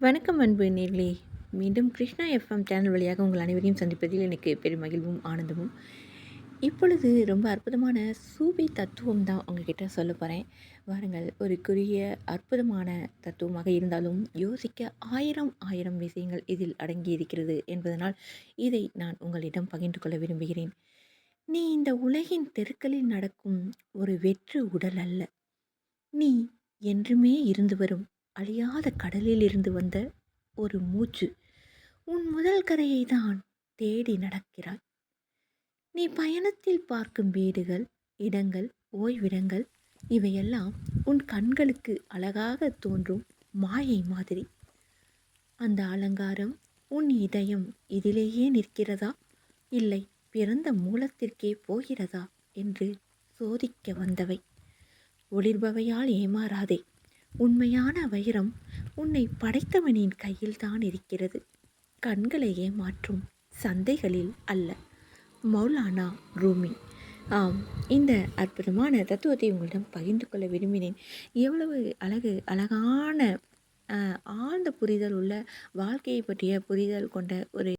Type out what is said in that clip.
வணக்கம் அன்பு நேர்களே. மீண்டும் கிருஷ்ணா எஃப்எம் சேனல் வழியாக உங்கள் அனைவரையும் சந்திப்பதில் எனக்கு பெரும் மகிழ்வும் ஆனந்தமும். இப்பொழுது ரொம்ப அற்புதமான சூபி தத்துவம் தான் உங்ககிட்ட சொல்ல போகிறேன் வாருங்கள் ஒரு குறுகிய அற்புதமான தத்துவமாக இருந்தாலும் யோசிக்க ஆயிரம் ஆயிரம் விஷயங்கள் இதில் அடங்கி இருக்கிறது என்பதனால் இதை நான் உங்களிடம் பகிர்ந்து கொள்ள விரும்புகிறேன். நீ இந்த உலகின் தெருக்களில் நடக்கும் ஒரு வெற்று உடல் அல்ல. நீ என்றுமே இருந்து வரும் அழியாத கடலில் இருந்து வந்த ஒரு மூச்சு உன் முதல் கரையை தான் தேடி நடக்கிறாய். நீ பயணத்தில் பார்க்கும் வீடுகள் இடங்கள் ஓய்விடங்கள் இவையெல்லாம் உன் கண்களுக்கு அழகாக தோன்றும் மாயை மாதிரி. அந்த அலங்காரம் உன் இதயம் இதிலேயே நிற்கிறதா? இல்லை பிறந்த மூலத்திற்கே போகிறதா? என்று சோதிக்க வந்தவை. ஒளிர்பவையால் ஏமாறாதே. உண்மையான வைரம் உன்னை படைத்தவனின் கையில் தான் இருக்கிறது. கண்களையே மாற்றும் சந்தைகளில் அல்ல. மௌலானா ரூமி. ஆம் இந்த அற்புதமான தத்துவத்தை உங்களிடம் பகிர்ந்து கொள்ள விரும்பினேன். எவ்வளவு அழகு அழகான ஆழ்ந்த புரிதல் உள்ள வாழ்க்கையை பற்றிய புரிதல் கொண்ட ஒரு